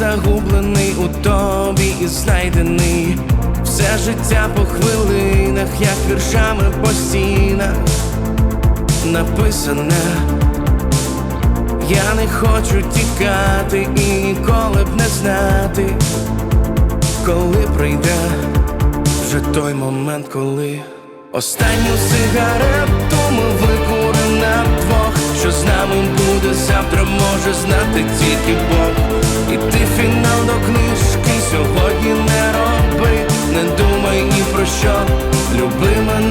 загублений у тобі і знайдений. Все життя по хвилинах, як віршами по стінах написане. Я не хочу тікати і ніколи б не знати, коли прийде вже той момент, коли останню сигарету ми що з нами буде завтра, може знати тільки Бог. І ти фінал до книжки сьогодні не роби, не думай ні про що, люби мене,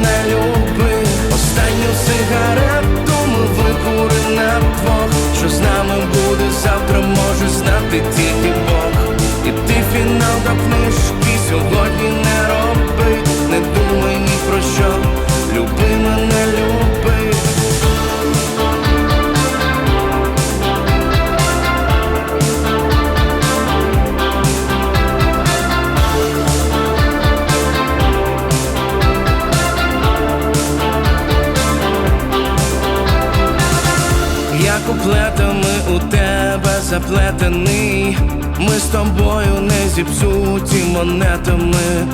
куплетами у тебе заплетений. Ми з тобою не зіпсуті монетами,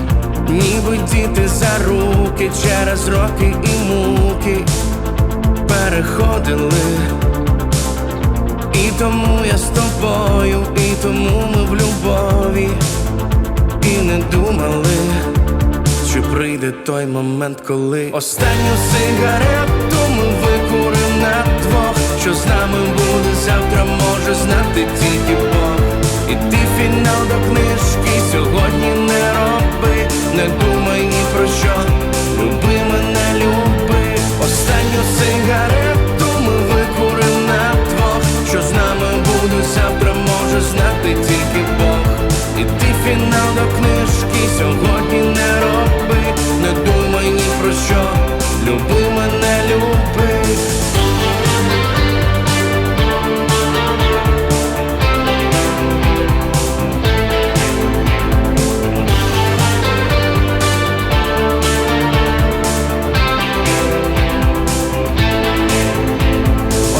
ніби діти за руки через роки і муки переходили. І тому я з тобою, і тому ми в любові, і не думали, чи прийде той момент, коли останню сигарету ми сьогодні не роби, не думай ні про що, люби мене, люби.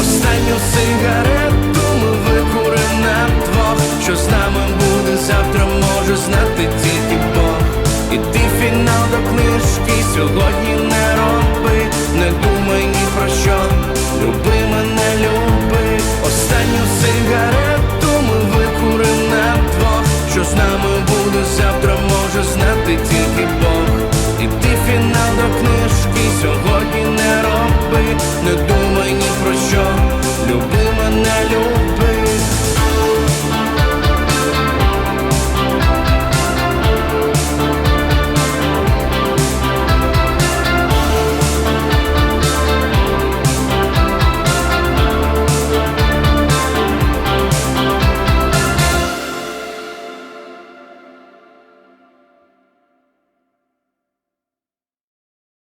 Останню сигарету ми викуримо на двох, що з нами буде завтра, може знати тільки. І ти фінал до книжки сьогодні не роби. не